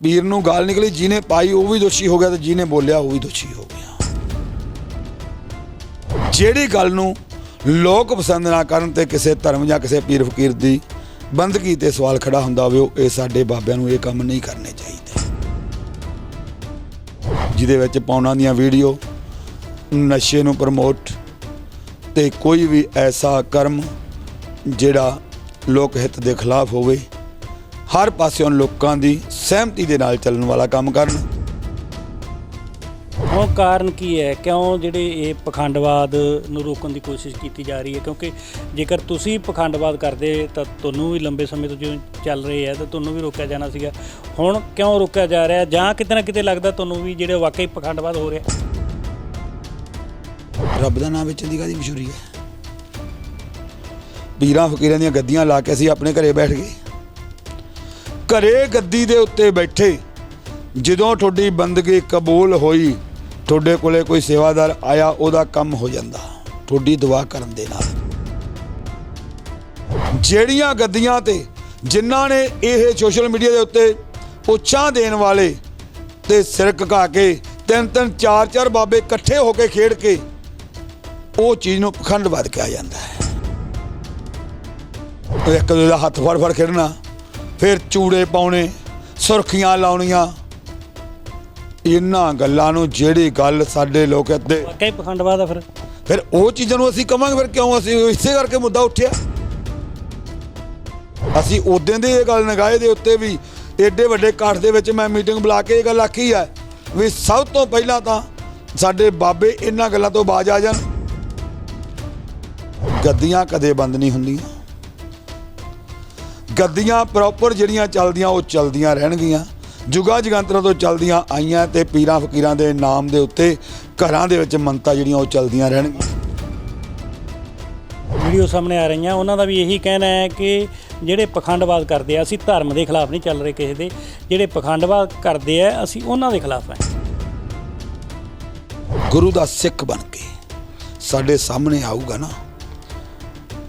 ਪੀਰ ਨੂੰ ਗਾਲ ਨਿਕਲੀ, ਜਿਹਨੇ ਪਾਈ ਉਹ ਵੀ ਦੋਸ਼ੀ ਹੋ ਗਿਆ ਤੇ ਜਿਹਨੇ ਬੋਲਿਆ ਉਹ ਵੀ ਦੋਸ਼ੀ ਹੋ ਗਿਆ। ਜਿਹੜੀ ਗੱਲ ਨੂੰ ਲੋਕ ਪਸੰਦ ਨਾ ਕਰਨ ਤੇ ਕਿਸੇ ਧਰਮ ਜਾਂ ਕਿਸੇ ਪੀਰ ਫਕੀਰ ਦੀ ਬੰਦਗੀ ਤੇ ਸਵਾਲ ਖੜਾ ਹੁੰਦਾ ਹੋਵੇ, ਉਹ ਇਹ ਸਾਡੇ ਬਾਬਿਆਂ ਨੂੰ ਇਹ ਕੰਮ ਨਹੀਂ ਕਰਨੇ ਚਾਹੀਦੇ। ਜਿਹਦੇ ਵਿੱਚ ਪਾਉਣਾ ਦੀਆਂ ਵੀਡੀਓ, ਨਸ਼ੇ ਨੂੰ ਪ੍ਰਮੋਟ ਤੇ ਕੋਈ ਵੀ ਐਸਾ ਕਰਮ ਜਿਹੜਾ ਲੋਕ ਹਿੱਤ ਦੇ ਖਿਲਾਫ ਹੋਵੇ ਹਰ ਪਾਸਿਓਂ ਲੋਕਾਂ ਦੀ ਸਹਿਮਤੀ ਦੇ ਨਾਲ ਚੱਲਣ ਵਾਲਾ ਕੰਮ ਕਰਨ। ਹੁਣ ਕਾਰਨ ਕੀ ਹੈ? ਕਿਉਂ ਜਿਹੜੇ ਇਹ ਪਖੰਡਵਾਦ ਨੂੰ ਰੋਕਣ ਦੀ ਕੋਸ਼ਿਸ਼ ਕੀਤੀ ਜਾ ਰਹੀ ਹੈ? ਕਿਉਂਕਿ ਜੇਕਰ ਤੁਸੀਂ ਪਖੰਡਵਾਦ ਕਰਦੇ ਤਾਂ ਤੁਹਾਨੂੰ ਵੀ ਲੰਬੇ ਸਮੇਂ ਤੋਂ ਜਿਉਂ ਚੱਲ ਰਹੇ ਹੈ ਤਾਂ ਤੁਹਾਨੂੰ ਵੀ ਰੋਕਿਆ ਜਾਣਾ ਸੀਗਾ। ਹੁਣ ਕਿਉਂ ਰੋਕਿਆ ਜਾ ਰਿਹਾ? ਜਾਂ ਕਿਤੇ ਨਾ ਕਿਤੇ ਲੱਗਦਾ ਤੁਹਾਨੂੰ ਵੀ ਜਿਹੜੇ ਵਾਕਈ ਪਖੰਡਵਾਦ ਹੋ ਰਿਹਾ ਰੱਬ ਦਾ ਨਾਮ ਵਿੱਚ ਦੀ ਕਾਦੀ ਮਸ਼ਹੂਰੀ ਹੈ? ਪੀਰਾਂ ਫਕੀਰਾਂ ਦੀਆਂ ਗੱਦੀਆਂ ਲਾ ਕੇ ਅਸੀਂ ਆਪਣੇ ਘਰੇ ਬੈਠ ਗਏ। ਘਰੇ ਗੱਦੀ ਦੇ ਉੱਤੇ ਬੈਠੇ, ਜਦੋਂ ਤੁਹਾਡੀ ਬੰਦਗੀ ਕਬੂਲ ਹੋਈ, ਤੁਹਾਡੇ ਕੋਲੇ ਕੋਈ ਸੇਵਾਦਾਰ ਆਇਆ, ਉਹਦਾ ਕੰਮ ਹੋ ਜਾਂਦਾ। ਤੁਹਾਡੀ ਦੁਆ ਕਰਨ ਦੇ ਨਾਲ। ਜਿਹੜੀਆਂ ਗੱਦੀਆਂ ਤੇ, ਜਿਨ੍ਹਾਂ ਨੇ ਇਹ ਸੋਸ਼ਲ ਮੀਡੀਆ ਦੇ ਉੱਤੇ ਉੱਚਾਂ ਦੇਣ ਵਾਲੇ ਤੇ ਸਿਰ ਘਾ ਕੇ, ਤਿੰਨ ਤਿੰਨ, ਚਾਰ ਚਾਰ ਬਾਬੇ ਇਕੱਠੇ ਹੋ ਕੇ ਖੇਡ ਕੇ, ਉਹ ਚੀਜ਼ ਨੂੰ ਪਖੰਡਵਾਦ ਕਿਹਾ ਜਾਂਦਾ ਹੈ। ਇੱਕ ਦੂਜੇ ਦਾ ਹੱਥ ਫੜ ਫੜ ਖੇਡਣਾ। ਫਿਰ ਚੂੜੇ ਪਾਉਣੇ ਸੁਰਖੀਆਂ ਲਾਉਣੀਆਂ। ਇਹਨਾਂ ਗੱਲਾਂ ਨੂੰ ਜਿਹੜੀ ਗੱਲ ਸਾਡੇ ਲੋਕ ਅੱਦੇ ਵਾਕਈ ਪਖੰਡਵਾਦ ਆ ਫਿਰ। ਫਿਰ ਉਹ ਚੀਜ਼ਾਂ ਨੂੰ ਅਸੀਂ ਕਵਾਂਗੇ ਫਿਰ ਕਿਉਂ ਅਸੀਂ ਇਸੇ ਕਰਕੇ ਮੁੱਦਾ ਉੱਠਿਆ? ਅਸੀਂ ਉਦੋਂ ਦੇ ਇਹ ਗੱਲ ਨਗਾਏ ਦੇ ਉੱਤੇ ਵੀ ਏਡੇ ਵੱਡੇ ਇਕੱਠ ਦੇ ਵਿੱਚ ਮੈਂ ਮੀਟਿੰਗ ਬੁਲਾ ਕੇ ਇਹ ਗੱਲ ਆਖੀ ਹੈ ਵੀ ਸਭ ਤੋਂ ਪਹਿਲਾਂ ਤਾਂ ਸਾਡੇ ਬਾਬੇ ਇਹਨਾਂ ਗੱਲਾਂ ਤੋਂ ਬਾਜ ਆ ਜਾਣ। ਗੱਦੀਆਂ ਕਦੇ ਬੰਦ ਨਹੀਂ ਹੁੰਦੀਆਂ। ਗੱਦੀਆਂ ਪ੍ਰੋਪਰ ਜਿਹੜੀਆਂ ਚੱਲਦੀਆਂ ਉਹ ਚੱਲਦੀਆਂ ਰਹਿਣਗੀਆਂ। ਜੁਗਾ ਜਗੰਤਰਾਂ ਤੋਂ ਚੱਲਦੀਆਂ ਆਈਆਂ ਤੇ ਪੀਰਾਂ ਫਕੀਰਾਂ ਦੇ ਨਾਮ ਦੇ ਉੱਤੇ ਘਰਾਂ ਦੇ ਵਿੱਚ ਮੰਨਤਾ ਜਿਹੜੀਆਂ ਉਹ ਚੱਲਦੀਆਂ ਰਹਿਣਗੀਆਂ। ਵੀਡੀਓ ਸਾਹਮਣੇ ਆ ਰਹੀਆਂ। ਉਹਨਾਂ ਦਾ ਵੀ ਇਹੀ ਕਹਿਣਾ ਹੈ ਕਿ ਜਿਹੜੇ ਪਖੰਡਵਾਦ ਕਰਦੇ ਆ ਅਸੀਂ ਧਰਮ ਦੇ ਖਿਲਾਫ ਨਹੀਂ ਚੱਲ ਰਹੇ ਕਿਸੇ ਦੇ। ਜਿਹੜੇ ਪਖੰਡਵਾਦ ਕਰਦੇ ਆ ਅਸੀਂ ਉਹਨਾਂ ਦੇ ਖਿਲਾਫ ਹੈ। ਗੁਰੂ ਦਾ ਸਿੱਖ ਬਣ ਕੇ ਸਾਡੇ ਸਾਹਮਣੇ ਆਊਗਾ ਨਾ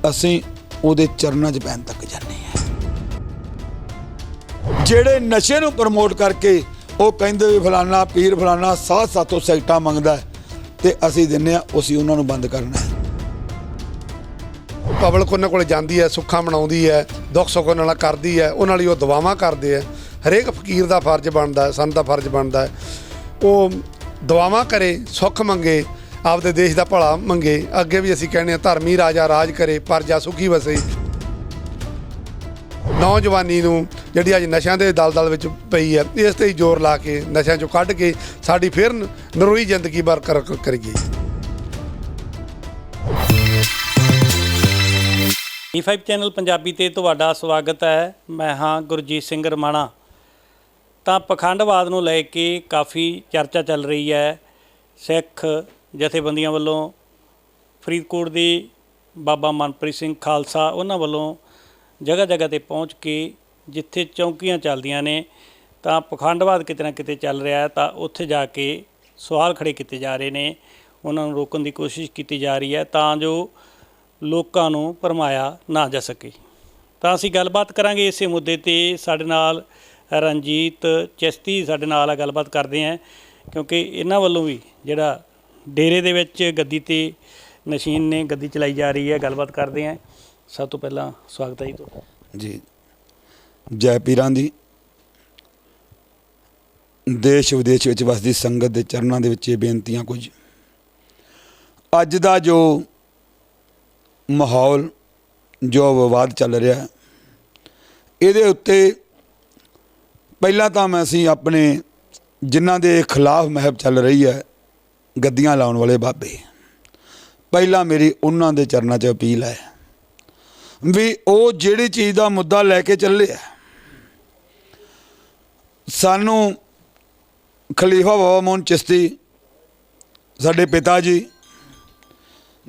ਅਸੀਂ ਉਹਦੇ ਚਰਨਾਂ 'ਚ ਪੈਣ ਤੱਕ ਜਾਂਦੇ ਜਿਹੜੇ ਨਸ਼ੇ ਨੂੰ ਪ੍ਰਮੋਟ ਕਰਕੇ ਉਹ ਕਹਿੰਦੇ ਵੀ ਫਲਾਨਾ ਪੀਰ, ਫਲਾਨਾ ਸਾਥ ਸਾਥੋਂ ਸੈਕਟਾ ਮੰਗਦਾ ਹੈ ਤੇ ਅਸੀਂ ਦਿੰਨੇ ਆ ਅਸੀਂ ਉਹਨਾਂ ਨੂੰ ਬੰਦ ਕਰਨਾ ਪਬਲਿਕ ਉਹਨਾਂ ਕੋਲ ਜਾਂਦੀ ਹੈ, ਸੁੱਖਾਂ ਮਨਾਉਂਦੀ ਹੈ, ਦੁੱਖ ਸੁੱਖ ਉਹਨਾਂ ਨਾਲ ਕਰਦੀ ਹੈ, ਉਹਨਾਂ ਲਈ ਉਹ ਦੁਆਵਾਂ ਕਰਦੇ ਆ ਹਰੇਕ ਫਕੀਰ ਦਾ ਫਰਜ਼ ਬਣਦਾ ਹੈ, ਸੰਤ ਦਾ ਫਰਜ਼ ਬਣਦਾ ਹੈ। ਉਹ ਦੁਆਵਾਂ ਕਰੇ, ਸੁੱਖ ਮੰਗੇ, ਆਪਦੇ ਦੇਸ਼ ਦਾ ਭਲਾ ਮੰਗੇ। ਅੱਗੇ ਵੀ ਅਸੀਂ ਕਹਿੰਦੇ ਆ ਧਰਮੀ ਰਾਜਾ ਰਾਜ ਕਰੇ, ਪਰਜਾ ਸੁਖੀ ਵਸੇ। ਨੌਜਵਾਨੀ ਨੂੰ ਜਿਹੜੀ ਅੱਜ ਨਸ਼ਿਆਂ ਦੇ ਦਲਦਲ ਵਿੱਚ ਪਈ ਹੈ, ਇਸ ਤੇ ਹੀ ਜ਼ੋਰ ਲਾ ਕੇ ਨਸ਼ਿਆਂ ਚੋਂ ਕੱਢ ਕੇ ਸਾਡੀ ਫਿਰ ਨਰੋਈ ਜ਼ਿੰਦਗੀ ਬਰਕਰਾਰ ਕਰੀਏ। E5 ਚੈਨਲ ਪੰਜਾਬੀ ਤੇ ਤੁਹਾਡਾ ਸਵਾਗਤ ਹੈ। ਮੈਂ ਹਾਂ ਗੁਰਜੀਤ ਸਿੰਘ ਰਮਾਣਾ। ਤਾਂ ਪਖੰਡਵਾਦ ਨੂੰ ਲੈ ਕੇ ਕਾਫੀ ਚਰਚਾ ਚੱਲ ਰਹੀ ਹੈ। ਸਿੱਖ ਜਥੇਬੰਦੀਆਂ ਵੱਲੋਂ ਫਰੀਦਕੋਟ ਦੇ ਬਾਬਾ ਮਨਪ੍ਰੀਤ ਸਿੰਘ ਖਾਲਸਾ, ਉਹਨਾਂ ਵੱਲੋਂ ਜਗ੍ਹਾ ਜਗ੍ਹਾ ਤੇ ਪਹੁੰਚ ਕੇ ਜਿੱਥੇ ਚੌਂਕੀਆਂ ਚੱਲਦੀਆਂ ਨੇ, ਤਾਂ ਪਖੰਡਵਾਦ ਕਿਤੇ ਨਾ ਕਿਤੇ ਚੱਲ ਰਿਹਾ ਹੈ, ਤਾਂ ਉੱਥੇ ਜਾ ਕੇ ਸਵਾਲ ਖੜੇ ਕੀਤੇ ਜਾ ਰਹੇ ਨੇ, ਉਹਨਾਂ ਨੂੰ ਰੋਕਣ ਦੀ ਕੋਸ਼ਿਸ਼ ਕੀਤੀ ਜਾ ਰਹੀ ਹੈ, ਤਾਂ ਜੋ ਲੋਕਾਂ ਨੂੰ ਭਰਮਾਇਆ ਨਾ ਜਾ ਸਕੇ। ਤਾਂ ਅਸੀਂ ਗੱਲਬਾਤ ਕਰਾਂਗੇ ਇਸੇ ਮੁੱਦੇ ਤੇ, ਸਾਡੇ ਨਾਲ ਰਣਜੀਤ ਚਿਸ਼ਤੀ ਸਾਡੇ ਨਾਲ ਆ, ਗੱਲਬਾਤ ਕਰਦੇ ਆਂ, ਕਿਉਂਕਿ ਇਹਨਾਂ ਵੱਲੋਂ ਵੀ ਜਿਹੜਾ ਡੇਰੇ ਦੇ ਵਿੱਚ ਗੱਦੀ ਤੇ ਨਸ਼ੀਨ ਨੇ ਗੱਦੀ ਚਲਾਈ ਜਾ ਰਹੀ ਹੈ, ਗੱਲਬਾਤ ਕਰਦੇ ਆਂ। ਸਭ ਤੋਂ ਪਹਿਲਾਂ ਸਵਾਗਤ ਹੈ ਜੀ ਤੁਹਾਡਾ। ਜੀ। ਜੈ ਪੀਰਾਂ ਦੀ। ਦੇਸ਼ ਵਿਦੇਸ਼ ਵਿੱਚ ਵਸਦੀ ਸੰਗਤ ਦੇ ਚਰਨਾਂ ਦੇ ਵਿੱਚ ਇਹ ਬੇਨਤੀਆਂ ਕੁਝ। ਅੱਜ ਦਾ ਜੋ ਮਾਹੌਲ, ਜੋ ਵਿਵਾਦ ਚੱਲ ਰਿਹਾ ਇਹਦੇ ਉੱਤੇ ਪਹਿਲਾਂ ਤਾਂ ਮੈਂ ਅਸੀਂ ਆਪਣੇ ਜਿਨ੍ਹਾਂ ਦੇ ਖਿਲਾਫ ਮਹਿਬ ਚੱਲ ਰਹੀ ਹੈ, ਗੱਦੀਆਂ ਲਾਉਣ ਵਾਲੇ ਬਾਬੇ। ਪਹਿਲਾਂ ਮੇਰੀ ਉਹਨਾਂ ਦੇ ਚਰਨਾਂ 'ਚ ਅਪੀਲ ਹੈ। ਵੀ ਉਹ ਜਿਹੜੀ ਚੀਜ਼ ਦਾ ਮੁੱਦਾ ਲੈ ਕੇ ਚੱਲੇ ਆ। ਸਾਨੂੰ ਖਲੀਫਾ ਬਾਬਾ ਮੋਹਨ ਚਿਸ਼ਤੀ, ਸਾਡੇ ਪਿਤਾ ਜੀ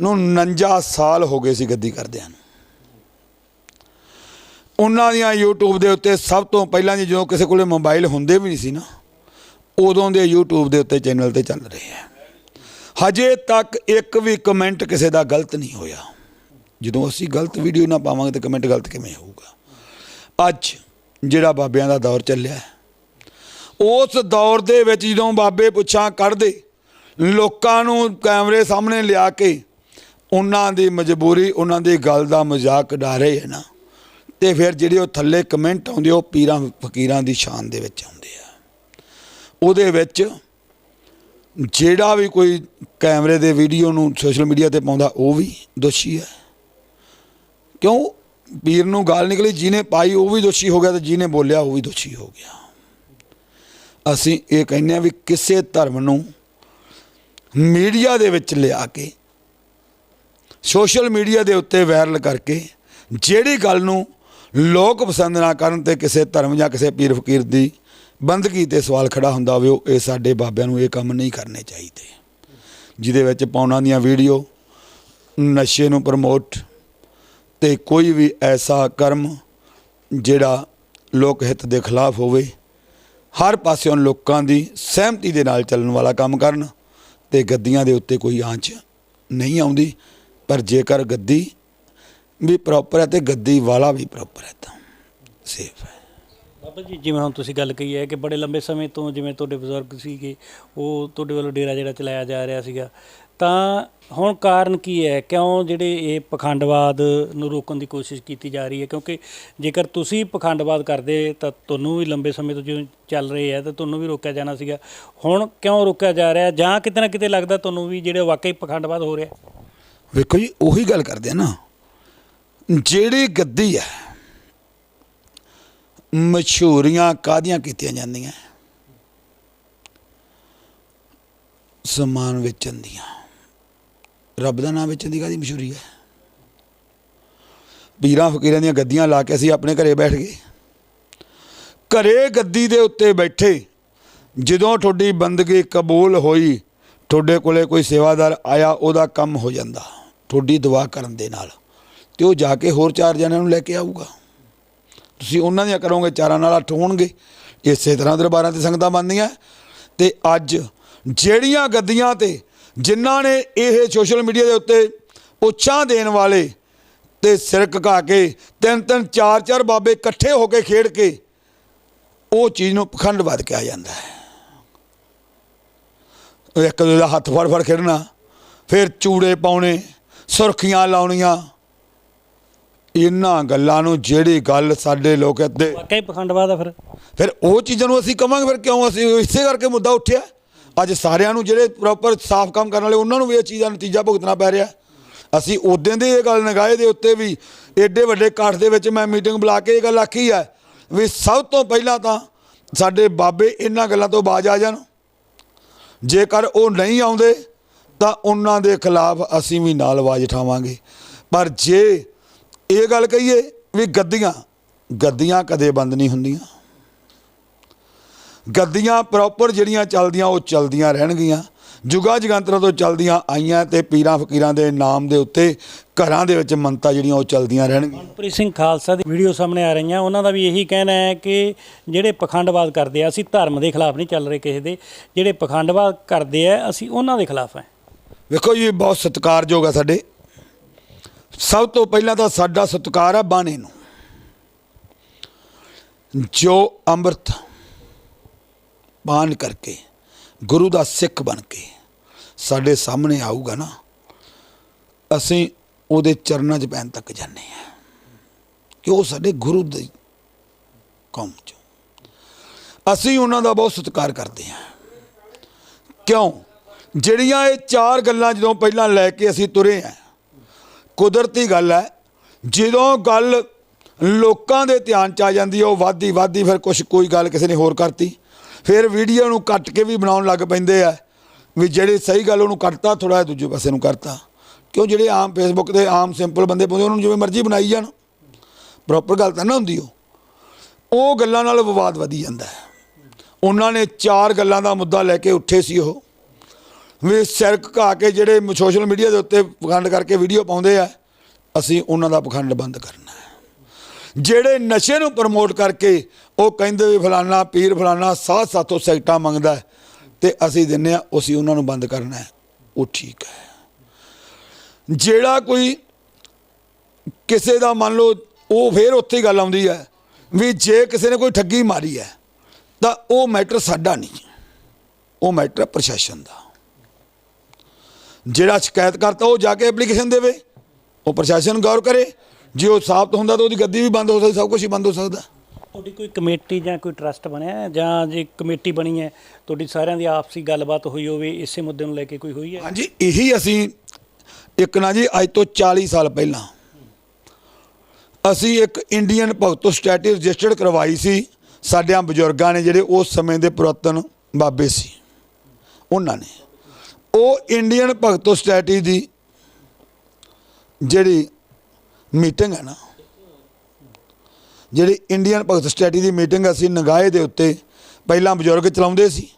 ਨੂੰ 49 ਸਾਲ ਹੋ ਗਏ ਸੀ ਗੱਦੀ ਕਰਦਿਆਂ ਨੂੰ। ਉਹਨਾਂ ਦੀਆਂ YouTube ਦੇ ਉੱਤੇ ਸਭ ਤੋਂ ਪਹਿਲਾਂ ਜੀ ਜਦੋਂ ਕਿਸੇ ਕੋਲੇ ਮੋਬਾਈਲ ਹੁੰਦੇ ਵੀ ਨਹੀਂ ਸੀ ਨਾ, ਉਦੋਂ ਦੇ YouTube ਦੇ ਉੱਤੇ ਚੈਨਲ ਤੇ ਚੱਲ ਰਹੇ ਆ। ਹਜੇ ਤੱਕ ਇੱਕ ਵੀ ਕਮੈਂਟ ਕਿਸੇ ਦਾ ਗਲਤ ਨਹੀਂ ਹੋਇਆ। ਜਦੋਂ ਅਸੀਂ ਗਲਤ ਵੀਡੀਓ ਨਾ ਪਾਵਾਂਗੇ ਤਾਂ ਕਮੈਂਟ ਗਲਤ ਕਿਵੇਂ ਹੋਊਗਾ? ਅੱਜ ਜਿਹੜਾ ਬਾਬਿਆਂ ਦਾ ਦੌਰ ਚੱਲਿਆ ਉਸ ਦੌਰ ਦੇ ਵਿੱਚ ਜਦੋਂ ਬਾਬੇ ਪੁੱਛਾਂ ਕੱਢਦੇ, ਲੋਕਾਂ ਨੂੰ ਕੈਮਰੇ ਸਾਹਮਣੇ ਲਿਆ ਕੇ ਉਹਨਾਂ ਦੀ ਮਜਬੂਰੀ, ਉਹਨਾਂ ਦੀ ਗੱਲ ਦਾ ਮਜ਼ਾਕ ਉਡਾ ਰਹੇ ਹੈ ਨਾ, ਤੇ ਫਿਰ ਜਿਹੜੇ ਉਹ ਥੱਲੇ ਕਮੈਂਟ ਆਉਂਦੇ ਉਹ ਪੀਰਾਂ ਫਕੀਰਾਂ ਦੀ ਸ਼ਾਨ ਦੇ ਵਿੱਚ ਆਉਂਦੇ ਆ। ਉਹਦੇ ਵਿੱਚ ਜਿਹੜਾ ਵੀ ਕੋਈ ਕੈਮਰੇ ਦੇ ਵੀਡੀਓ ਨੂੰ ਸੋਸ਼ਲ ਮੀਡੀਆ ਤੇ ਪਾਉਂਦਾ, ਉਹ ਵੀ ਦੋਸ਼ੀ ਹੈ ਕਿਉਂ? ਪੀਰ ਨੂੰ ਗਾਲ ਨਿਕਲੀ, ਜਿਹਨੇ ਪਾਈ ਉਹ ਵੀ ਦੋਸ਼ੀ ਹੋ ਗਿਆ ਤੇ ਜਿਹਨੇ ਬੋਲਿਆ ਉਹ ਵੀ ਦੋਸ਼ੀ ਹੋ ਗਿਆ। ਅਸੀਂ ਇਹ ਕਹਿੰਦੇ ਆ ਵੀ ਕਿਸੇ ਧਰਮ ਨੂੰ ਮੀਡੀਆ ਦੇ ਵਿੱਚ ਲਿਆ ਕੇ, ਸੋਸ਼ਲ ਮੀਡੀਆ ਦੇ ਉੱਤੇ ਵਾਇਰਲ ਕਰਕੇ ਜਿਹੜੀ ਗੱਲ ਨੂੰ ਲੋਕ ਪਸੰਦ ਨਾ ਕਰਨ ਤੇ ਕਿਸੇ ਧਰਮ ਜਾਂ ਕਿਸੇ ਪੀਰ ਫਕੀਰ ਦੀ ਬੰਦਗੀ ਤੇ ਸਵਾਲ ਖੜਾ ਹੁੰਦਾ ਹੋਵੇ, ਉਹ ਇਹ ਸਾਡੇ ਬਾਬਿਆਂ ਨੂੰ ਇਹ ਕੰਮ ਨਹੀਂ ਕਰਨੇ ਚਾਹੀਦੇ। ਜਿਹਦੇ ਵਿੱਚ ਪਾਉਣਾ ਦੀਆਂ ਵੀਡੀਓ ਨਸ਼ੇ ਨੂੰ ਪ੍ਰਮੋਟ ਤੇ ਕੋਈ ਵੀ ਐਸਾ ਕਰਮ ਜਿਹੜਾ ਲੋਕ ਹਿੱਤ ਦੇ ਖਿਲਾਫ ਹੋਵੇ, ਹਰ ਪਾਸਿਓਂ ਲੋਕਾਂ ਦੀ ਸਹਿਮਤੀ ਦੇ ਨਾਲ ਚੱਲਣ ਵਾਲਾ ਕੰਮ ਕਰਨ ਤੇ ਗੱਦੀਆਂ ਦੇ ਉੱਤੇ ਕੋਈ ਆਂਚ ਨਹੀਂ ਆਉਂਦੀ, ਪਰ ਜੇਕਰ ਗੱਦੀ ਵੀ ਪ੍ਰੋਪਰ ਹੈ ਤੇ ਗੱਦੀ ਵਾਲਾ ਵੀ ਪ੍ਰੋਪਰ ਹੈ ਤਾਂ ਸੇਫ ਹੈ। ਬਾਬਾ ਜੀ, ਜਿਵੇਂ ਹੁਣ ਤੁਸੀਂ ਗੱਲ ਕਹੀ ਹੈ ਕਿ ਬੜੇ ਲੰਬੇ ਸਮੇਂ ਤੋਂ ਜਿਵੇਂ ਤੁਹਾਡੇ ਬਜ਼ੁਰਗ ਸੀਗੇ, ਉਹ ਤੁਹਾਡੇ ਵੱਲੋਂ ਡੇਰਾ ਜਿਹੜਾ ਚਲਾਇਆ ਜਾ ਰਿਹਾ ਸੀਗਾ ਤਾਂ ਹੁਣ ਕਾਰਨ ਕੀ ਹੈ? ਕਿਉਂ ਜਿਹੜੇ ਇਹ ਪਖੰਡਵਾਦ ਨੂੰ ਰੋਕਣ ਦੀ ਕੋਸ਼ਿਸ਼ ਕੀਤੀ ਜਾ ਰਹੀ ਹੈ? ਕਿਉਂਕਿ ਜੇਕਰ ਤੁਸੀਂ ਪਖੰਡਵਾਦ ਕਰਦੇ ਤਾਂ ਤੁਹਾਨੂੰ ਵੀ ਲੰਬੇ ਸਮੇਂ ਤੋਂ ਜਿਉਂ ਚੱਲ ਰਹੇ ਹੈ ਤਾਂ ਤੁਹਾਨੂੰ ਵੀ ਰੋਕਿਆ ਜਾਣਾ ਸੀਗਾ। ਹੁਣ ਕਿਉਂ ਰੋਕਿਆ ਜਾ ਰਿਹਾ? ਜਾਂ ਕਿਤੇ ਨਾ ਕਿਤੇ ਲੱਗਦਾ ਤੁਹਾਨੂੰ ਵੀ ਜਿਹੜੇ ਵਾਕਈ ਪਖੰਡਵਾਦ ਹੋ ਰਿਹਾ ਵੇਖੋ ਜੀ, ਉਹੀ ਗੱਲ ਕਰਦੇ ਆ ਨਾ। ਜਿਹੜੀ ਗੱਦੀ ਹੈ, ਮਸ਼ਹੂਰੀਆਂ ਕਾਦੀਆਂ ਕੀਤੀਆਂ ਜਾਂਦੀਆਂ? ਸਮਾਨ ਵੇਚਣ ਦੀਆਂ। ਰੱਬ ਦਾ ਨਾਮ ਵੇਚਣ ਦੀ ਕਾਦੀ ਮਸ਼ਹੂਰੀ ਹੈ? ਪੀਰਾਂ ਫਕੀਰਾਂ ਦੀਆਂ ਗੱਦੀਆਂ ਲਾ ਕੇ ਅਸੀਂ ਆਪਣੇ ਘਰੇ ਬੈਠ ਗਏ। ਘਰੇ ਗੱਦੀ ਦੇ ਉੱਤੇ ਬੈਠੇ, ਜਦੋਂ ਤੁਹਾਡੀ ਬੰਦਗੀ ਕਬੂਲ ਹੋਈ, ਤੁਹਾਡੇ ਕੋਲੇ ਕੋਈ ਸੇਵਾਦਾਰ ਆਇਆ, ਉਹਦਾ ਕੰਮ ਹੋ ਜਾਂਦਾ, ਤੁਹਾਡੀ ਦੁਆ ਕਰਨ ਦੇ ਨਾਲ। ਤੇ ਉਹ ਜਾ ਕੇ ਹੋਰ ਚਾਰ ਜਣਿਆਂ ਨੂੰ ਲੈ ਕੇ ਆਊਗਾ। ਤੁਸੀਂ ਉਹਨਾਂ ਦੀਆਂ ਕਰੋਗੇ, ਚਾਰਾਂ ਨਾਲ ਅੱਠ ਹੋਣਗੇ। ਇਸੇ ਤਰ੍ਹਾਂ ਦਰਬਾਰਾਂ ਤੇ ਸੰਗਤਾਂ ਬਣਦੀਆਂ। ਤੇ ਅੱਜ ਜਿਹੜੀਆਂ ਗੱਦੀਆਂ ਤੇ ਜਿਨ੍ਹਾਂ ਨੇ ਇਹ ਸੋਸ਼ਲ ਮੀਡੀਆ ਦੇ ਉੱਤੇ ਉੱਚਾਂ ਦੇਣ ਵਾਲੇ ਤੇ ਸਿਰ ਘਕਾ ਕੇ ਤਿੰਨ ਤਿੰਨ ਚਾਰ ਚਾਰ ਬਾਬੇ ਇਕੱਠੇ ਹੋ ਕੇ ਖੇਡ ਕੇ ਉਹ ਚੀਜ਼ ਨੂੰ ਪਖੰਡਵਾਦ ਕਿਹਾ ਜਾਂਦਾ ਹੈ। ਇੱਕ ਦੂਜੇ ਦਾ ਹੱਥ ਫੜ ਫੜ ਖੇਡਣਾ ਫਿਰ ਚੂੜੇ ਪਾਉਣੇ ਸੁਰਖੀਆਂ ਲਾਉਣੀਆਂ। ਇਹਨਾਂ ਗੱਲਾਂ ਨੂੰ ਜਿਹੜੀ ਗੱਲ ਸਾਡੇ ਲੋਕ ਇੱਥੇ ਵਾਕਈ ਪਖੰਡਵਾਦ ਆ ਫਿਰ। ਫਿਰ ਉਹ ਚੀਜ਼ਾਂ ਨੂੰ ਅਸੀਂ ਕਵਾਂਗੇ ਫਿਰ ਕਿਉਂ ਅਸੀਂ ਇਸੇ ਕਰਕੇ ਮੁੱਦਾ ਉੱਠਿਆ? ਅੱਜ ਸਾਰਿਆਂ ਨੂੰ ਜਿਹੜੇ ਪ੍ਰੋਪਰ ਸਾਫ਼ ਕੰਮ ਕਰਨ ਵਾਲੇ, ਉਹਨਾਂ ਨੂੰ ਵੀ ਇਹ ਚੀਜ਼ ਦਾ ਨਤੀਜਾ ਭੁਗਤਣਾ ਪੈ ਰਿਹਾ। ਅਸੀਂ ਉਦੋਂ ਦੀ ਇਹ ਗੱਲ ਨਗਾਏ ਦੇ ਉੱਤੇ ਵੀ ਐਡੇ ਵੱਡੇ ਇਕੱਠ ਦੇ ਵਿੱਚ ਮੈਂ ਮੀਟਿੰਗ ਬੁਲਾ ਕੇ ਇਹ ਗੱਲ ਆਖੀ ਹੈ ਵੀ ਸਭ ਤੋਂ ਪਹਿਲਾਂ ਤਾਂ ਸਾਡੇ ਬਾਬੇ ਇਹਨਾਂ ਗੱਲਾਂ ਤੋਂ ਬਾਜ ਆ ਜਾਣ। ਜੇਕਰ ਉਹ ਨਹੀਂ ਆਉਂਦੇ, ਤਾਂ ਉਹਨਾਂ ਦੇ ਖਿਲਾਫ ਅਸੀਂ ਵੀ ਨਾਲ ਆਵਾਜ਼ ਉਠਾਵਾਂਗੇ। ਪਰ ਜੇ ਇਹ ਗੱਲ ਕਹੀਏ ਵੀ ਗੱਦੀਆਂ ਗੱਦੀਆਂ ਕਦੇ ਬੰਦ ਨਹੀਂ ਹੁੰਦੀਆਂ। ਗੱਦੀਆਂ ਪ੍ਰੋਪਰ ਜਿਹੜੀਆਂ ਚੱਲਦੀਆਂ ਉਹ ਚੱਲਦੀਆਂ ਰਹਿਣਗੀਆਂ। ਜੁਗਾ ਜਗੰਤਰਾਂ ਤੋਂ ਚੱਲਦੀਆਂ ਆਈਆਂ ਤੇ ਪੀਰਾਂ ਫਕੀਰਾਂ ਦੇ ਨਾਮ ਦੇ ਉੱਤੇ ਘਰਾਂ ਦੇ ਵਿੱਚ ਮੰਨਤਾਂ ਜਿਹੜੀਆਂ ਉਹ ਚੱਲਦੀਆਂ ਰਹਿਣਗੀਆਂ। ਮਨਪ੍ਰੀਤ ਸਿੰਘ ਖਾਲਸਾ ਦੀ ਵੀਡੀਓ ਸਾਹਮਣੇ ਆ ਰਹੀਆਂ। ਉਹਨਾਂ ਦਾ ਵੀ ਇਹੀ ਕਹਿਣਾ ਹੈ ਕਿ ਜਿਹੜੇ ਪਖੰਡਵਾਦ ਕਰਦੇ ਆ ਅਸੀਂ ਧਰਮ ਦੇ ਖਿਲਾਫ ਨਹੀਂ ਚੱਲ ਰਹੇ ਕਿਸੇ ਦੇ। ਜਿਹੜੇ ਪਖੰਡਵਾਦ ਕਰਦੇ ਆ ਅਸੀਂ ਉਹਨਾਂ ਦੇ ਖਿਲਾਫ ਹੈ। ਵੇਖੋ ਜੀ ਬਹੁਤ ਸਤਿਕਾਰਯੋਗ ਆ ਸਾਡੇ। ਸਭ ਤੋਂ ਪਹਿਲਾਂ ਤਾਂ ਸਾਡਾ ਸਤਿਕਾਰ ਆ ਬਾਣੇ ਨੂੰ। ਜੋ ਅੰਮ੍ਰਿਤ ਪਾਨ ਕਰਕੇ, ਗੁਰੂ ਦਾ ਸਿੱਖ ਬਣ ਕੇ ਸਾਡੇ ਸਾਹਮਣੇ ਆਊਗਾ ਨਾ, ਅਸੀਂ ਉਹਦੇ ਚਰਨਾਂ 'ਚ ਪੈਣ ਤੱਕ ਜਾਂਦੇ ਆ ਕਿ ਉਹ ਸਾਡੇ ਗੁਰੂ ਦੇ ਕੌਮ 'ਚ। ਅਸੀਂ ਉਹਨਾਂ ਦਾ ਬਹੁਤ ਸਤਿਕਾਰ ਕਰਦੇ ਹਾਂ। ਕਿਉਂ? ਜਿਹੜੀਆਂ ਇਹ ਚਾਰ ਗੱਲਾਂ ਜਦੋਂ ਪਹਿਲਾਂ ਲੈ ਕੇ ਅਸੀਂ ਤੁਰੇ ਆ ਕੁਦਰਤੀ ਗੱਲ ਹੈ, ਜਦੋਂ ਗੱਲ ਲੋਕਾਂ ਦੇ ਧਿਆਨ ਚ ਆ ਜਾਂਦੀ ਹੈ, ਉਹ ਵਾਦੀ ਵਾਦੀ ਫਿਰ ਕੁਝ ਕੋਈ ਗੱਲ ਕਿਸੇ ਨੇ ਹੋਰ ਕਰਤੀ। ਫਿਰ ਵੀਡੀਓ ਨੂੰ ਕੱਟ ਕੇ ਵੀ ਬਣਾਉਣ ਲੱਗ ਪੈਂਦੇ ਆ ਵੀ ਜਿਹੜੇ ਸਹੀ ਗੱਲ ਉਹਨੂੰ ਕੱਟਤਾ ਥੋੜਾ ਦੂਜੇ ਪਾਸੇ ਨੂੰ ਕਰਤਾ। ਕਿਉਂ ਜਿਹੜੇ ਆਮ ਫੇਸਬੁੱਕ ਤੇ ਆਮ ਸਿੰਪਲ ਬੰਦੇ ਪਾਉਂਦੇ ਉਹਨਾਂ ਨੂੰ ਜਿਵੇਂ ਮਰਜ਼ੀ ਬਣਾਈ ਜਾਣ। ਪ੍ਰੋਪਰ ਗੱਲ ਤਾਂ ਨਾ ਹੁੰਦੀ ਉਹ। ਉਹ ਗੱਲਾਂ ਨਾਲ ਵਿਵਾਦ ਵਧੀ ਜਾਂਦਾ ਹੈ। ਉਹਨਾਂ ਨੇ ਚਾਰ ਗੱਲਾਂ ਦਾ ਮੁੱਦਾ ਲੈ ਕੇ ਉੱਠੇ ਸੀ ਉਹ। ਵੀ ਸਿਰ ਘਾ ਕੇ ਜਿਹੜੇ ਸੋਸ਼ਲ ਮੀਡੀਆ ਦੇ ਉੱਤੇ ਪਖੰਡ ਕਰਕੇ ਵੀਡੀਓ ਪਾਉਂਦੇ ਆ, ਅਸੀਂ ਉਹਨਾਂ ਦਾ ਪਖੰਡ ਬੰਦ ਕਰਨਾ। ਜਿਹੜੇ ਨਸ਼ੇ ਨੂੰ ਪ੍ਰਮੋਟ ਕਰਕੇ ਉਹ ਕਹਿੰਦੇ ਵੀ ਫਲਾਨਾ ਪੀਰ ਫਲਾਨਾ ਸਾਧ ਸਾਥੋਂ ਸੈਕਟਾ ਮੰਗਦਾ ਹੈ ਤੇ ਅਸੀਂ ਦਿੰਨੇ ਆ, ਅਸੀਂ ਉਹਨਾਂ ਨੂੰ ਬੰਦ ਕਰਨਾ ਹੈ। ਉਹ ਠੀਕ ਹੈ। ਜਿਹੜਾ ਕੋਈ ਕਿਸੇ ਦਾ ਮੰਨ ਲਓ, ਉਹ ਫੇਰ ਉੱਥੇ ਹੀ ਗੱਲ ਆਉਂਦੀ ਹੈ ਵੀ ਜੇ ਕਿਸੇ ਨੇ ਕੋਈ ਠੱਗੀ ਮਾਰੀ ਹੈ, ਤਾਂ ਉਹ ਮੈਟਰ ਸਾਡਾ ਨਹੀਂ। ਉਹ ਮੈਟਰ ਪ੍ਰਸ਼ਾਸਨ ਦਾ। ਜਿਹੜਾ ਸ਼ਿਕਾਇਤ ਕਰਤਾ ਉਹ ਜਾ ਕੇ ਐਪਲੀਕੇਸ਼ਨ ਦੇਵੇ, ਉਹ ਪ੍ਰਸ਼ਾਸਨ ਗੌਰ ਕਰੇ ਜੇ ਉਹ ਸਾਬਤ ਹੁੰਦਾ ਤਾਂ ਉਹਦੀ ਗੱਦੀ ਵੀ ਬੰਦ ਹੋ ਸਕਦੀ ਸਭ ਕੁਝ ਹੀ ਬੰਦ ਹੋ ਸਕਦਾ। ਤੁਹਾਡੀ ਕੋਈ ਕਮੇਟੀ ਜਾਂ ਕੋਈ ਟਰਸਟ ਬਣਿਆ ਹੈ? ਜਾਂ ਜੇ ਕਮੇਟੀ ਬਣੀ ਹੈ ਤੁਹਾਡੀ ਸਾਰਿਆਂ ਦੀ ਆਪਸੀ ਗੱਲਬਾਤ ਹੋਈ ਹੋਵੇ ਇਸੇ ਮੁੱਦੇ ਨੂੰ ਲੈ ਕੇ ਕੋਈ ਹੋਈ ਹੈ? ਹਾਂਜੀ ਇਹੀ ਅਸੀਂ ਇੱਕ ਨਾ ਜੀ ਅੱਜ ਤੋਂ 40 ਸਾਲ ਪਹਿਲਾਂ ਅਸੀਂ ਇੱਕ ਇੰਡੀਅਨ ਭਗਤੋ ਸਟੈਟੀ ਰਜਿਸਟਰਡ ਕਰਵਾਈ ਸੀ ਸਾਡਿਆਂ ਬਜ਼ੁਰਗਾਂ ਨੇ ਜਿਹੜੇ ਉਸ ਸਮੇਂ ਦੇ ਪੁਰਾਤਨ ਬਾਬੇ ਸੀ ਉਹਨਾਂ ਨੇ। ਉਹ ਇੰਡੀਅਨ ਭਗਤੋ ਸਟੈਟੀ ਦੀ ਜਿਹੜੀ ਮੀਟਿੰਗ ਹੈ ਨਾ। ਜਿਹੜੀ ਇੰਡੀਅਨ ਭਗਤ ਸਟੈਟੀ ਦੀ ਮੀਟਿੰਗ ਅਸੀਂ ਨਗਾਏ ਦੇ ਉੱਤੇ ਪਹਿਲਾਂ ਬਜ਼ੁਰਗ ਚਲਾਉਂਦੇ ਸੀ,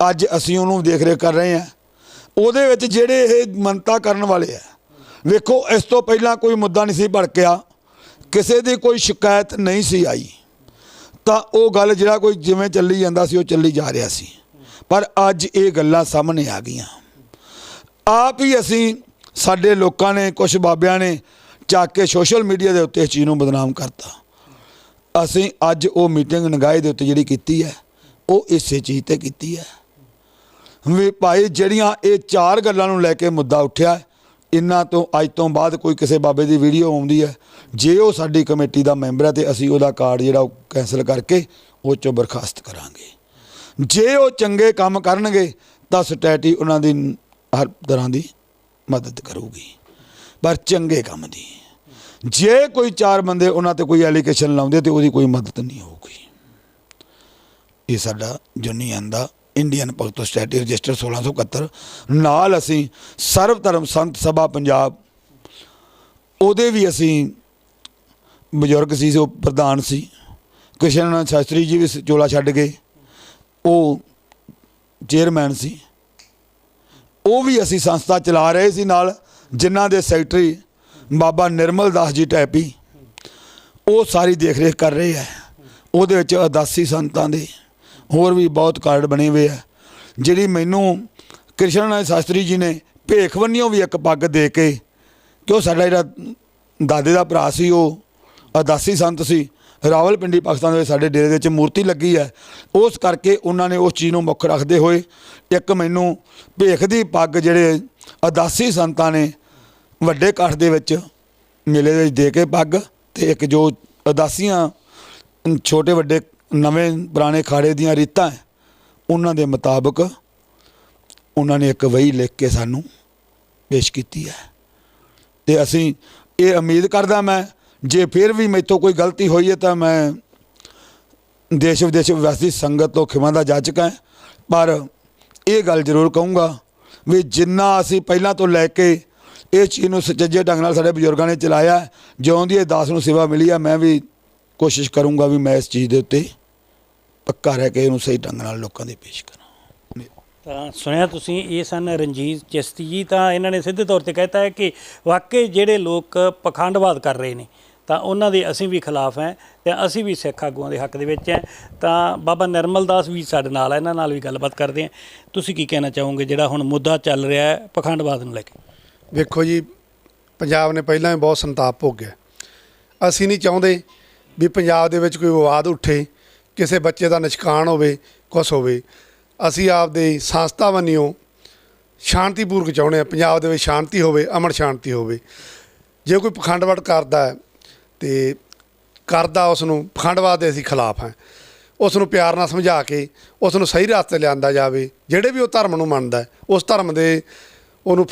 ਅੱਜ ਅਸੀਂ ਉਹਨੂੰ ਦੇਖ ਰੇਖ ਕਰ ਰਹੇ ਹਾਂ। ਉਹਦੇ ਵਿੱਚ ਜਿਹੜੇ ਇਹ ਮੰਨਤਾ ਕਰਨ ਵਾਲੇ ਆ, ਵੇਖੋ, ਇਸ ਤੋਂ ਪਹਿਲਾਂ ਕੋਈ ਮੁੱਦਾ ਨਹੀਂ ਸੀ ਭੜਕਿਆ, ਕਿਸੇ ਦੀ ਕੋਈ ਸ਼ਿਕਾਇਤ ਨਹੀਂ ਸੀ ਆਈ। ਤਾਂ ਉਹ ਗੱਲ ਜਿਹੜਾ ਕੋਈ ਜਿਵੇਂ ਚੱਲੀ ਜਾਂਦਾ ਸੀ, ਉਹ ਚੱਲੀ ਜਾ ਰਿਹਾ ਸੀ। ਪਰ ਅੱਜ ਇਹ ਗੱਲਾਂ ਸਾਹਮਣੇ ਆ ਗਈਆਂ। ਆਪ ਹੀ ਅਸੀਂ ਸਾਡੇ ਲੋਕਾਂ ਨੇ ਕੁਝ ਬਾਬਿਆਂ ਨੇ ਚੱਕ ਕੇ ਸੋਸ਼ਲ ਮੀਡੀਆ ਦੇ ਉੱਤੇ ਇਸ ਚੀਜ਼ ਨੂੰ ਬਦਨਾਮ ਕਰਤਾ। ਅਸੀਂ ਅੱਜ ਉਹ ਮੀਟਿੰਗ ਨਗਾਏ ਦੇ ਉੱਤੇ ਜਿਹੜੀ ਕੀਤੀ ਹੈ, ਉਹ ਇਸੇ ਚੀਜ਼ ਤੇ ਕੀਤੀ ਹੈ। ਵੀ ਭਾਈ ਜਿਹੜੀਆਂ ਇਹ ਚਾਰ ਗੱਲਾਂ ਨੂੰ ਲੈ ਕੇ ਮੁੱਦਾ ਉੱਠਿਆ, ਇਹਨਾਂ ਤੋਂ ਅੱਜ ਤੋਂ ਬਾਅਦ ਕੋਈ ਕਿਸੇ ਬਾਬੇ ਦੀ ਵੀਡੀਓ ਆਉਂਦੀ ਹੈ। ਜੇ ਉਹ ਸਾਡੀ ਕਮੇਟੀ ਦਾ ਮੈਂਬਰ ਹੈ ਤੇ ਅਸੀਂ ਉਹਦਾ ਕਾਰਡ ਜਿਹੜਾ ਉਹ ਕੈਨਸਲ ਕਰਕੇ ਉਹ ਚੋਂ ਬਰਖਾਸਤ ਕਰਾਂਗੇ। ਜੇ ਉਹ ਚੰਗੇ ਕੰਮ ਕਰਨਗੇ, ਤਾਂ ਸਟੈਟੀ ਉਹਨਾਂ ਦੀ ਹਰ ਤਰ੍ਹਾਂ ਦੀ ਮਦਦ ਕਰੂਗੀ। ਪਰ ਚੰਗੇ ਕੰਮ ਦੀ। ਜੇ ਕੋਈ ਚਾਰ ਬੰਦੇ ਉਹਨਾਂ ਤੇ ਕੋਈ ਐਲੀਗੇਸ਼ਨ ਲਾਉਂਦੇ ਤੇ ਉਹਦੀ ਕੋਈ ਮਦਦ ਨਹੀਂ ਹੋਊਗੀ। ਇਹ ਸਾਡਾ ਜੁਨੀਅਨ ਦਾ ਇੰਡੀਅਨ ਭਗਤ ਸਟੈਟੀ ਰਜਿਸਟਰ 1671 ਨਾਲ ਅਸੀਂ ਸਰਵ ਧਰਮ ਸੰਤ ਸਭਾ ਪੰਜਾਬ। ਉਹਦੇ ਵੀ ਅਸੀਂ ਬਜ਼ੁਰਗ ਸੀ ਉਹ ਪ੍ਰਧਾਨ ਸੀ। ਕ੍ਰਿਸ਼ਨ ਸ਼ਾਸਤਰੀ ਜੀ ਵੀ ਚੋਲਾ ਛੱਡ ਗਏ। ਉਹ ਚੇਅਰਮੈਨ ਸੀ। ਉਹ ਵੀ ਅਸੀਂ ਸੰਸਥਾ ਚਲਾ ਰਹੇ ਸੀ ਨਾਲ। ਜਿਨ੍ਹਾਂ ਦੇ ਸੈਕਟਰੀ ਬਾਬਾ ਨਿਰਮਲ ਦਾਸ ਜੀ ਟੈਪੀ, ਉਹ ਸਾਰੀ ਦੇਖ ਰੇਖ ਕਰ ਰਹੇ ਹੈ। ਉਹਦੇ ਵਿੱਚ ਅਦਾਸੀ ਸੰਤਾਂ ਦੇ, ਹੋਰ ਵੀ ਬਹੁਤ ਕਾਰਡ ਬਣੇ ਹੋਏ ਆ ਜਿਹੜੀ ਮੈਨੂੰ ਕ੍ਰਿਸ਼ਨ ਸ਼ਾਸਤਰੀ ਜੀ ਨੇ ਭੇਖਵੰਨਿਓ ਵੀ ਇੱਕ ਪੱਗ ਦੇ ਕੇ, ਕਿ ਉਹ ਸਾਡਾ ਜਿਹੜਾ ਦਾਦੇ ਦਾ ਭਰਾ ਸੀ, ਉਹ ਅਦਾਸੀ ਸੰਤ ਸੀ, ਰਾਵਲਪਿੰਡੀ ਪਾਕਿਸਤਾਨ ਦੇ ਸਾਡੇ ਡੇਰੇ ਦੇ ਵਿੱਚ ਮੂਰਤੀ ਲੱਗੀ ਹੈ। ਉਸ ਕਰਕੇ ਉਹਨਾਂ ਨੇ ਉਸ ਚੀਜ਼ ਨੂੰ ਮੁੱਖ ਰੱਖਦੇ ਹੋਏ ਇੱਕ ਮੈਨੂੰ ਭੇਖ ਦੀ ਪੱਗ ਜਿਹੜੇ ਅਦਾਸੀ ਸੰਤਾਂ ਨੇ ਵੱਡੇ ਇਕੱਠ ਦੇ ਵਿੱਚ ਮੇਲੇ ਦੇ ਵਿੱਚ ਦੇ ਕੇ ਪੱਗ ਤੇ ਇੱਕ ਜੋ ਉਦਾਸੀਆਂ, ਛੋਟੇ ਵੱਡੇ, ਨਵੇਂ ਪੁਰਾਣੇ ਖਾੜੇ ਦੀਆਂ ਰੀਤਾਂ ਉਹਨਾਂ ਦੇ ਮੁਤਾਬਕ ਉਹਨਾਂ ਨੇ ਇੱਕ ਵਹੀ ਲਿਖ ਕੇ ਸਾਨੂੰ ਪੇਸ਼ ਕੀਤੀ ਹੈ। ਤੇ ਅਸੀਂ ਇਹ ਉਮੀਦ ਕਰਦਾ ਮੈਂ, ਜੇ ਫਿਰ ਵੀ ਮੈਥੋਂ ਕੋਈ ਗਲਤੀ ਹੋਈ ਹੈ ਤਾਂ ਮੈਂ ਦੇਸ਼ ਵਿਦੇਸ਼ ਵਸਦੀ ਸੰਗਤ ਤੋਂ ਖਿਮਾ ਦਾ ਜਾਚਕ ਹਾਂ। ਪਰ ਇਹ ਗੱਲ ਜ਼ਰੂਰ ਕਹੂੰਗਾ ਵੀ ਜਿੰਨਾ ਅਸੀਂ ਪਹਿਲਾਂ ਤੋਂ ਲੈ ਕੇ ਇਹ ਚੀਜ਼ ਨੂੰ ਸੁਚੱਜੇ ਢੰਗ ਨਾਲ ਸਾਡੇ ਬਜ਼ੁਰਗਾਂ ਨੇ ਚਲਾਇਆ। ਹੈ, ਜਿਉਂ ਦੀ ਇਹ ਦਾਸ ਨੂੰ ਸੇਵਾ ਮਿਲੀ ਆ ਮੈਂ ਵੀ ਕੋਸ਼ਿਸ਼ ਕਰੂੰਗਾ ਵੀ ਮੈਂ ਇਸ ਚੀਜ਼ ਦੇ ਉੱਤੇ ਪੱਕਾ ਰਹਿ ਕੇ ਇਹਨੂੰ ਸਹੀ ਢੰਗ ਨਾਲ ਲੋਕਾਂ ਦੇ ਪੇਸ਼ ਕਰਾਂ। ਤਾਂ ਸੁਣਿਆ ਤੁਸੀਂ ਇਹ ਸਨ ਰਣਜੀਤ ਚਿਸ਼ਤੀ ਜੀ। ਤਾਂ ਇਹਨਾਂ ਨੇ ਸਿੱਧੇ ਤੌਰ ਤੇ ਕਹਿਤਾ ਹੈ ਕਿ ਵਾਕਈ ਜਿਹੜੇ ਲੋਕ ਪਖੰਡਵਾਦ ਕਰ ਰਹੇ ਨੇ ਤਾਂ ਉਹਨਾਂ ਦੇ ਅਸੀਂ ਵੀ ਖਿਲਾਫ ਹੈ ਤੇ ਅਸੀਂ ਵੀ ਸਿੱਖ ਆਗੂਆਂ ਦੇ ਹੱਕ ਦੇ ਵਿੱਚ ਹੈ। ਤਾਂ ਬਾਬਾ ਨਿਰਮਲ ਦਾਸ ਵੀ ਸਾਡੇ ਨਾਲ ਹੈ ਇਹਨਾਂ ਨਾਲ ਵੀ ਗੱਲਬਾਤ ਕਰਦੇ ਹਾਂ। ਤੁਸੀਂ ਕੀ ਕਹਿਣਾ ਚਾਹੋਗੇ ਜਿਹੜਾ ਹੁਣ ਮੁੱਦਾ ਚੱਲ ਰਿਹਾ ਹੈ ਪਖੰਡਵਾਦ ਨੂੰ ਲੈ ਕੇ? ਵੇਖੋ ਜੀ, ਪੰਜਾਬ ਨੇ ਪਹਿਲਾਂ ਵੀ ਬਹੁਤ ਸੰਤਾਪ ਭੋਗਿਆ। ਅਸੀਂ ਨਹੀਂ ਚਾਹੁੰਦੇ ਵੀ ਪੰਜਾਬ ਦੇ ਵਿੱਚ ਕੋਈ ਵਿਵਾਦ ਉੱਠੇ, ਕਿਸੇ ਬੱਚੇ ਦਾ ਨਿਸ਼ਕਾਨ ਹੋਵੇ, ਕੁਛ ਹੋਵੇ। ਅਸੀਂ ਆਪਦੇ ਸੰਸਥਾ ਵੰਨਿਓ ਸ਼ਾਂਤੀਪੂਰਵਕ ਚਾਹੁੰਦੇ ਆ ਪੰਜਾਬ ਦੇ ਵਿੱਚ ਸ਼ਾਂਤੀ ਹੋਵੇ, ਅਮਨ ਸ਼ਾਂਤੀ ਹੋਵੇ। ਜੇ ਕੋਈ ਪਖੰਡਵਾਦ ਕਰਦਾ ਹੈ ਤੇ ਕਰਦਾ ਉਸ ਨੂੰ ਪਖੰਡਵਾਦ ਦੇ ਅਸੀਂ ਖਿਲਾਫ ਹਾਂ। ਉਸ ਨੂੰ ਪਿਆਰ ਨਾਲ ਸਮਝਾ ਕੇ ਉਸ ਨੂੰ ਸਹੀ ਰਸਤੇ ਲਿਆਂਦਾ ਜਾਵੇ। ਜਿਹੜੇ ਵੀ ਉਹ ਧਰਮ ਨੂੰ ਮੰਨਦਾ ਉਸ ਧਰਮ ਦੇ ਉਹਨੂੰ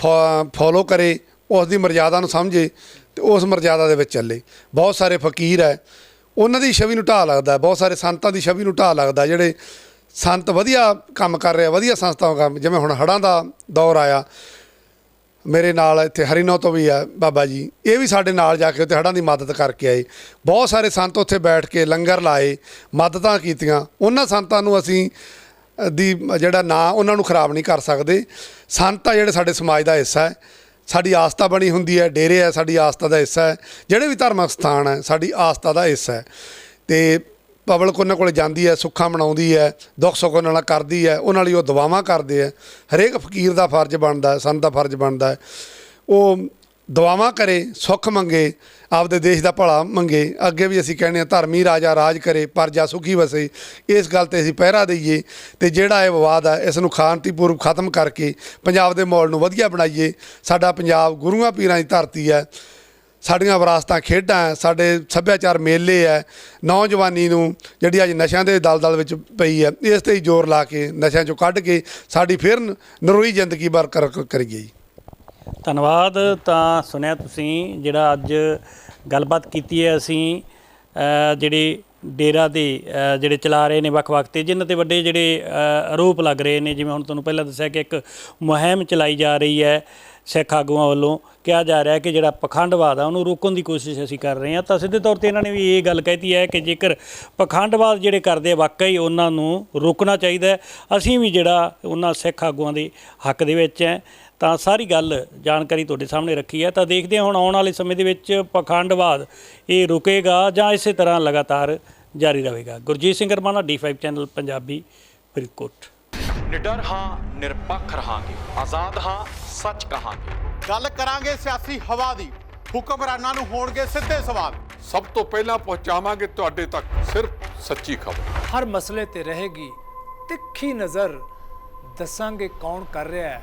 ਫੋਲੋ ਕਰੇ ਉਸ ਦੀ ਮਰਜ਼ਾਦਾ ਨੂੰ ਸਮਝੇ ਤੇ ਉਸ ਮਰਜ਼ਾਦਾ ਦੇ ਵਿੱਚ ਚੱਲੇ। ਬਹੁਤ ਸਾਰੇ ਫਕੀਰ ਹੈ। ਉਹਨਾਂ ਦੀ ਛਵੀ ਨੂੰ ਢਾਹ ਲੱਗਦਾ ਬਹੁਤ ਸਾਰੇ ਸੰਤਾਂ ਦੀ ਛਵੀ ਨੂੰ ਢਾਹ ਲੱਗਦਾ ਜਿਹੜੇ ਸੰਤ ਵਧੀਆ ਕੰਮ ਕਰ ਰਿਹਾ ਵਧੀਆ ਸੰਸਥਾਵਾਂ ਕੰਮ, ਜਿਵੇਂ ਹੁਣ ਹੜ੍ਹਾਂ ਦਾ ਦੌਰ ਆਇਆ। ਮੇਰੇ ਨਾਲ ਇੱਥੇ ਹਰੀਨੋ ਤੋਂ ਵੀ ਆ ਬਾਬਾ ਜੀ। ਇਹ ਵੀ ਸਾਡੇ ਨਾਲ ਜਾ ਕੇ ਉੱਥੇ ਹੜ੍ਹਾਂ ਦੀ ਮਦਦ ਕਰਕੇ ਆਏ। ਬਹੁਤ ਸਾਰੇ ਸੰਤ ਉੱਥੇ ਬੈਠ ਕੇ ਲੰਗਰ ਲਾਏ, ਮਦਦਾਂ ਕੀਤੀਆਂ। ਉਹਨਾਂ ਸੰਤਾਂ ਨੂੰ ਅਸੀਂ ਦੀ ਜਿਹੜਾ ਨਾਂ ਉਹਨਾਂ ਨੂੰ ਖਰਾਬ ਨਹੀਂ ਕਰ ਸਕਦੇ। ਸੰਤ ਆ ਜਿਹੜੇ ਸਾਡੇ ਸਮਾਜ ਦਾ ਹਿੱਸਾ ਹੈ। ਸਾਡੀ ਆਸਥਾ ਬਣੀ ਹੁੰਦੀ ਹੈ, ਡੇਰੇ ਹੈ, ਸਾਡੀ ਆਸਥਾ ਦਾ ਹਿੱਸਾ ਹੈ। ਜਿਹੜੇ ਵੀ ਧਾਰਮਿਕ ਸਥਾਨ ਹੈ, ਸਾਡੀ ਆਸਥਾ ਦਾ ਹਿੱਸਾ ਹੈ। ਤੇ ਪਬਲਿਕ ਉਹਨਾਂ ਕੋਲ ਜਾਂਦੀ ਹੈ, ਸੁੱਖਾਂ ਮਨਾਉਂਦੀ ਹੈ, ਦੁੱਖ ਸੁੱਖ ਉਹਨਾਂ ਨਾਲ ਕਰਦੀ ਹੈ, ਉਹਨਾਂ ਲਈ ਉਹ ਦੁਆਵਾਂ ਕਰਦੇ ਹੈ। ਹਰੇਕ ਫਕੀਰ ਦਾ ਫਰਜ਼ ਬਣਦਾ ਸੰਤ ਦਾ ਫਰਜ਼ ਬਣਦਾ ਉਹ ਦੁਆਵਾਂ ਕਰੇ, ਸੁੱਖ ਮੰਗੇ ਆਪਦੇ ਦੇਸ਼ ਦਾ ਭਲਾ ਮੰਗੇ। ਅੱਗੇ ਵੀ ਅਸੀਂ ਕਹਿੰਦੇ ਹਾਂ, ਧਰਮੀ ਰਾਜਾ ਰਾਜ ਕਰੇ, ਪਰਜਾ ਸੁਖੀ ਵਸੇ। ਇਸ ਗੱਲ ਤੇ ਅਸੀਂ ਪਹਿਰਾ ਦਈਏ ਤੇ ਜਿਹੜਾ ਇਹ ਵਿਵਾਦ ਹੈ ਇਸ ਨੂੰ ਖਾਂਤੀਪੂਰਵ ਖਤਮ ਕਰਕੇ ਪੰਜਾਬ ਦੇ ਮਾਹੌਲ ਨੂੰ ਵਧੀਆ ਬਣਾਈਏ। ਸਾਡਾ ਪੰਜਾਬ ਗੁਰੂਆਂ ਪੀਰਾਂ ਦੀ ਧਰਤੀ ਹੈ। ਸਾਡੀਆਂ ਵਿਰਾਸਤਾਂ ਖੇਡਾਂ ਸਾਡੇ ਸੱਭਿਆਚਾਰ ਮੇਲੇ ਹੈ। ਨੌਜਵਾਨੀ ਨੂੰ ਜਿਹੜੀ ਅੱਜ ਨਸ਼ਿਆਂ ਦੇ ਦਲਦਲ ਵਿੱਚ ਪਈ ਹੈ, ਇਸ ਤੇ ਹੀ ਜ਼ੋਰ ਲਾ ਕੇ, ਨਸ਼ਿਆਂ ਚੋਂ ਕੱਢ ਕੇ ਸਾਡੀ ਫਿਰ ਨਰੋਈ ਜ਼ਿੰਦਗੀ ਬਰਕਰਾਰ ਕਰੀਏ ਜੀ। ਧੰਨਵਾਦ। ਤਾਂ ਸੁਣਿਆ ਤੁਸੀਂ ਜਿਹੜਾ ਅੱਜ ਗੱਲਬਾਤ ਕੀਤੀ ਹੈ ਅਸੀਂ ਜਿਹੜੇ ਡੇਰਾ ਦੇ ਜਿਹੜੇ ਚਲਾ ਰਹੇ ਨੇ ਵੱਖ-ਵੱਖ ਤੇ ਜਿਨ੍ਹਾਂ ਤੇ ਵੱਡੇ ਜਿਹੜੇ ਆਰੋਪ ਲੱਗ ਰਹੇ ਨੇ, ਜਿਵੇਂ ਹੁਣ ਤੁਹਾਨੂੰ ਪਹਿਲਾਂ ਦੱਸਿਆ ਕਿ ਇੱਕ ਮੁਹਿੰਮ ਚਲਾਈ ਜਾ ਰਹੀ ਹੈ ਸਿੱਖ ਆਗੂਆਂ ਵੱਲੋਂ। ਕਿਹਾ ਜਾ ਰਿਹਾ ਕਿ ਜਿਹੜਾ ਪਖੰਡਵਾਦ ਆ ਉਹਨੂੰ ਰੋਕਣ ਦੀ ਕੋਸ਼ਿਸ਼ ਅਸੀਂ ਕਰ ਰਹੇ ਹਾਂ। ਤਾਂ ਸਿੱਧੇ ਤੌਰ ਤੇ ਇਹਨਾਂ ਨੇ ਵੀ ਇਹ ਗੱਲ ਕਹਿਤੀ ਹੈ ਕਿ ਜੇਕਰ ਪਖੰਡਵਾਦ ਜਿਹੜੇ ਕਰਦੇ ਆ, ਵਾਕਈ ਉਹਨਾਂ ਨੂੰ ਰੋਕਣਾ ਚਾਹੀਦਾ ਅਸੀਂ ਵੀ ਜਿਹੜਾ ਉਹਨਾਂ ਸਿੱਖ ਆਗੂਆਂ ਦੇ ਹੱਕ ਦੇ ਵਿੱਚ ਹੈ। ਤਾਂ ਸਾਰੀ ਗੱਲ ਜਾਣਕਾਰੀ ਤੁਹਾਡੇ ਸਾਹਮਣੇ ਰੱਖੀ ਹੈ। ਤਾਂ ਦੇਖਦੇ ਹਾਂ ਹੁਣ ਆਉਣ ਵਾਲੇ ਸਮੇਂ ਦੇ ਵਿੱਚ ਪਖੰਡਵਾਦ ਇਹ ਰੁਕੇਗਾ ਜਾਂ ਇਸੇ ਤਰ੍ਹਾਂ ਲਗਾਤਾਰ ਜਾਰੀ ਰਹੇਗਾ। Gurjeet Singh Ramana D5 channel Punjabi Faridkot. ਨਿਡਰ ਹਾਂ ਨਿਰਪੱਖ ਰਹਾਂਗੇ। ਆਜ਼ਾਦ ਹਾਂ ਸੱਚ ਕਹਾਂਗੇ। ਗੱਲ ਕਰਾਂਗੇ ਸਿਆਸੀ ਹਵਾ ਦੀ। ਹੁਕਮਰਾਨਾਂ ਨੂੰ ਹੋਣਗੇ ਸਿੱਧੇ ਸਵਾਲ। ਸਭ ਤੋਂ ਪਹਿਲਾਂ ਪਹੁੰਚਾਵਾਂਗੇ ਤੁਹਾਡੇ ਤੱਕ ਸਿਰਫ ਸੱਚੀ ਖਬਰ। ਹਰ ਮਸਲੇ ਤੇ ਰਹੇਗੀ ਤਿੱਖੀ ਨਜ਼ਰ। ਦੱਸਾਂਗੇ ਕੌਣ ਕਰ ਰਿਹਾ ਹੈ।